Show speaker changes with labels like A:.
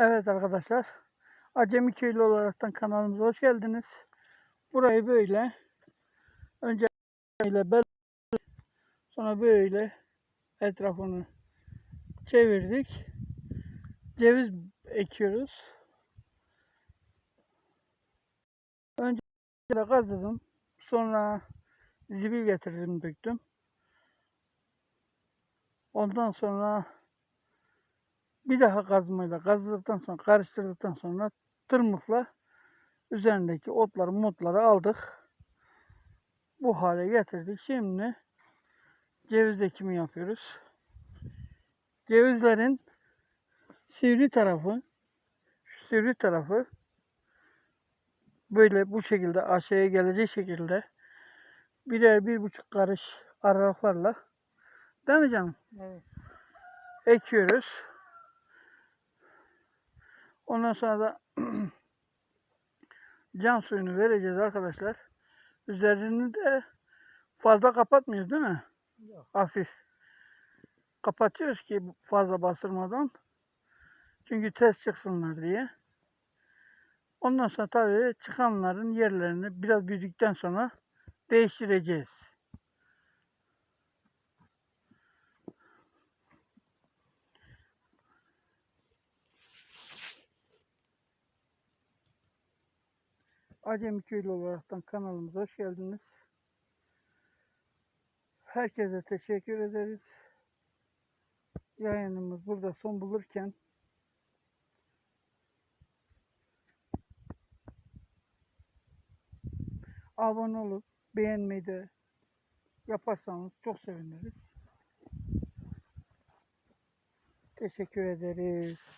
A: Evet arkadaşlar. Acemi Köylü olaraktan kanalımıza hoş geldiniz. Burayı böyle önce böyle bel sonra böyle etrafını çevirdik. Ceviz ekiyoruz. Önce kazıdım. Sonra zibil getirdim döktüm. Ondan sonra bir daha kazmayla kazdıktan sonra karıştırdıktan sonra tırmıkla üzerindeki otları mutları aldık. Bu hale getirdik. Şimdi ceviz ekimi yapıyoruz. Cevizlerin sivri tarafı şu sivri tarafı böyle bu şekilde aşağıya gelecek şekilde birer bir buçuk karış aralıklarla değil mi canım?
B: Evet.
A: Ekiyoruz. Ondan sonra da can suyunu vereceğiz arkadaşlar. Üzerini de fazla kapatmıyoruz değil mi?
B: Yok.
A: Hafif. Kapatıyoruz ki fazla bastırmadan. Çünkü test çıksınlar diye. Ondan sonra tabii çıkanların yerlerini biraz büyüdükten sonra değiştireceğiz. Acemi Köylü olaraktan kanalımıza hoş geldiniz. Herkese teşekkür ederiz. Yayınımız burada son bulurken abone olup beğenmeyi de yaparsanız çok seviniriz. Teşekkür ederiz.